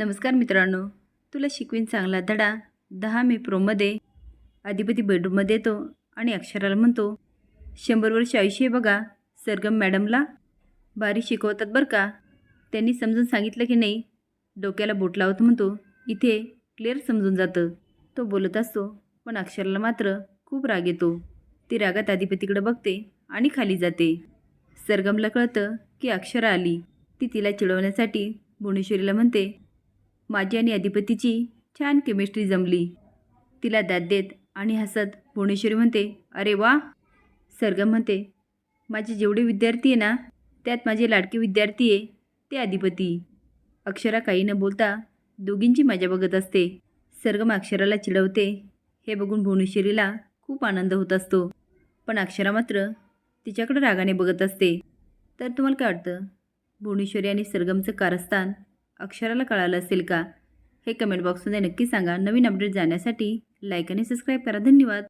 नमस्कार मित्रांनो. तुला शिकवीन चांगला धडा. दहा मे प्रोमध्ये अधिपती बेडरूममध्ये येतो आणि अक्षराला म्हणतो शंभर वर्ष आयुष्य आहे बघा सरगम मॅडमला. भारी शिकवतात बरं का. त्यांनी समजून सांगितलं की नाही. डोक्याला बोट लावत म्हणतो इथे क्लिअर समजून जातं. तो बोलत असतो पण अक्षराला मात्र खूप राग येतो. ती रागात अधिपतीकडे बघते आणि खाली जाते. सरगमला कळतं की अक्षरा आली. ती तिला चिडवण्यासाठी भुवनेश्वरीला म्हणते माझी आणि अधिपतीची छान केमिस्ट्री जमली. तिला दाद देत आणि हसत भुवनेश्वरी म्हणते अरे वा. सरगम म्हणते माझे जेवढे विद्यार्थी आहे ना त्यात माझे लाडके विद्यार्थी आहे ते अधिपती. अक्षरा काही न बोलता दोघींची मजा बघत असते. सरगम अक्षराला चिडवते. हे बघून भुवनेश्वरीला खूप आनंद होत असतो. पण अक्षरा मात्र तिच्याकडे रागाने बघत असते. तर तुम्हाला काय वाटतं? भुवनेश्वरी आणि सरगमचं कारस्थान अक्षराला कळालं असेल का? हे कमेंट बॉक्समध्ये नक्की सांगा. नवीन अपडेट जाण्यासाठी लाईक आणि सबस्क्राईब करा. धन्यवाद.